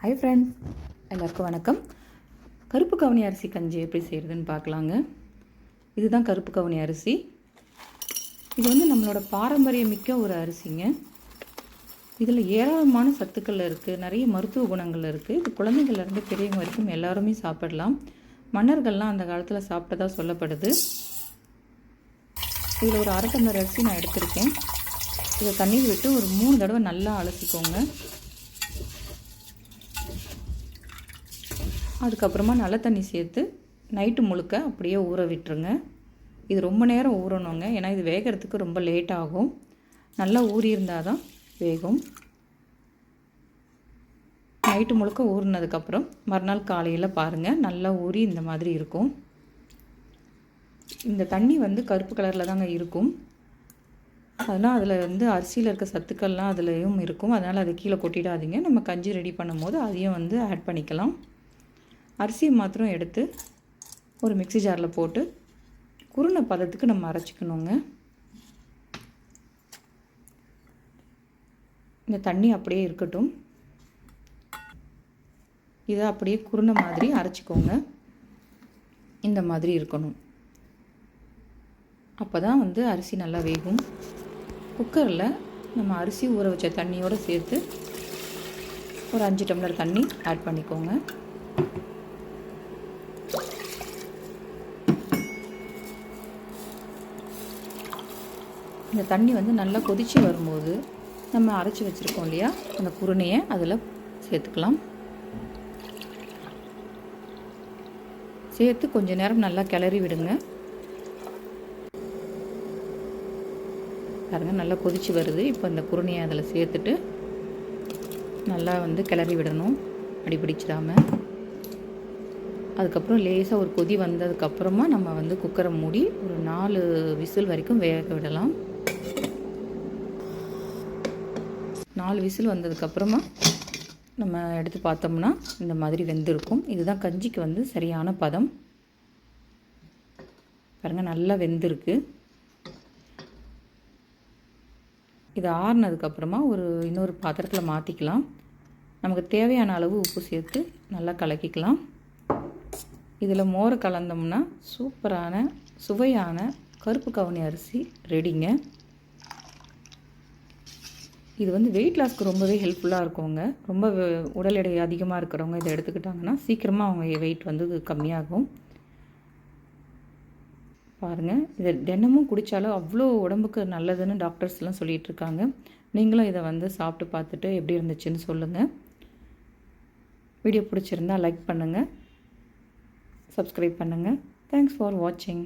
Hi friends எல்லாருக்கும் வணக்கம். கருப்பு கவுனி அரிசி கஞ்சி எப்படி செய்கிறதுன்னு பார்க்கலாங்க. இதுதான் கருப்பு கவுனி அரிசி. இது வந்து நம்மளோட பாரம்பரியமிக்க ஒரு அரிசிங்க. இதில் ஏராளமான சத்துக்கள் இருக்குது நிறைய மருத்துவ குணங்கள் இருக்குது இது குழந்தைங்கள்லேருந்து பெரியவங்க வரைக்கும் எல்லாருமே சாப்பிடலாம். மன்னர்கள்லாம் அந்த காலத்தில் சாப்பிட்டதாக சொல்லப்படுது. இதில் ஒரு அரை டம்ளர் அரிசி நான் எடுத்திருக்கேன். இதை தண்ணீர் விட்டு ஒரு மூணு தடவை நல்லா அலசிக்கோங்க. அதுக்கப்புறமா நல்ல தண்ணி சேர்த்து நைட்டு முழுக்க அப்படியே ஊற விட்டுருங்க. இது ரொம்ப நேரம் ஊறணுங்க. ஏன்னா இது வேகிறதுக்கு ரொம்ப லேட் ஆகும். நல்லா ஊறியிருந்தால் தான் வேகும். நைட்டு முழுக்க ஊறினதுக்கப்புறம் மறுநாள் காலையில் பாருங்கள் நல்லா ஊறி இந்த மாதிரி இருக்கும். இந்த தண்ணி வந்து கருப்பு கலரில் தாங்க இருக்கும். அதெல்லாம் அதில் வந்து அரிசியில் இருக்க சத்துக்கள்லாம் அதுலேயும் இருக்கும். அதனால் அதை கீழே கொட்டிடாதீங்க. நம்ம கஞ்சி ரெடி பண்ணும்போது அதையும் வந்து ஆட் பண்ணிக்கலாம். அரிசியை மாத்திரம் எடுத்து ஒரு மிக்சி ஜாரில் போட்டு குருணை பதத்துக்கு நம்ம அரைச்சிக்கணுங்க. இந்த தண்ணி அப்படியே இருக்கட்டும். இதை அப்படியே குருணை மாதிரி அரைச்சிக்கோங்க. இந்த மாதிரி இருக்கணும். அப்போ தான் வந்து அரிசி நல்லா வேகும். குக்கரில் நம்ம அரிசி ஊற வச்ச தண்ணியோடு சேர்த்து ஒரு அஞ்சு டம்ளர் தண்ணி ஆட் பண்ணிக்கோங்க. இந்த தண்ணி வந்து நல்லா கொதித்து வரும்போது நம்ம அரைச்சி வச்சுருக்கோம் இல்லையா? அந்த குருணையை அதில் சேர்த்துக்கலாம். சேர்த்து கொஞ்ச நேரம் நல்லா கிளறி விடுங்க. பாருங்கள் நல்லா கொதித்து வருது. இப்போ இந்த குருணையை அதில் சேர்த்துட்டு நல்லா வந்து கிளறி விடணும். அடிப்பிடிச்சிடாமல் அதுக்கப்புறம் லேசாக ஒரு கொதி வந்ததுக்கப்புறமா நம்ம வந்து குக்கரை மூடி ஒரு நாலு விசில் வரைக்கும் வேக விடலாம். நாலு விசில் வந்ததுக்கப்புறமா நம்ம எடுத்து பார்த்தோம்னா இந்த மாதிரி வெந்திருக்கும். இதுதான் கஞ்சிக்கு வந்து சரியான பதம். பாருங்கள் நல்லா வெந்திருக்கு. இது ஆறுனதுக்கப்புறமா ஒரு இன்னொரு பாத்திரத்தில் மாற்றிக்கலாம் நமக்கு தேவையான அளவு உப்பு சேர்த்து நல்லா கலக்கிக்கலாம். இதில் மோரை கலந்தோம்னா சூப்பரான சுவையான கருப்பு கவுனி அரிசி ரெடிங்க. இது வந்து வெயிட் லாஸ்க்கு ரொம்பவே ஹெல்ப்ஃபுல்லாக இருக்குங்க. ரொம்ப உடல் எடை அதிகமாக இருக்கிறவங்க இதை எடுத்துக்கிட்டாங்கன்னா சீக்கிரமாக அவங்க வெயிட் வந்து கம்மியாகும். பாருங்கள் இதை தினமும் குடித்தாலும் அவ்வளோ உடம்புக்கு நல்லதுன்னு டாக்டர்ஸ்லாம் சொல்லிகிட்டு இருக்காங்க. நீங்களும் இதை வந்து சாப்பிட்டு பார்த்துட்டு எப்படி இருந்துச்சுன்னு சொல்லுங்கள் வீடியோ பிடிச்சிருந்தா லைக் பண்ணுங்கள் சப்ஸ்கிரைப் பண்ணுங்கள் தேங்க்ஸ் ஃபார் வாட்சிங்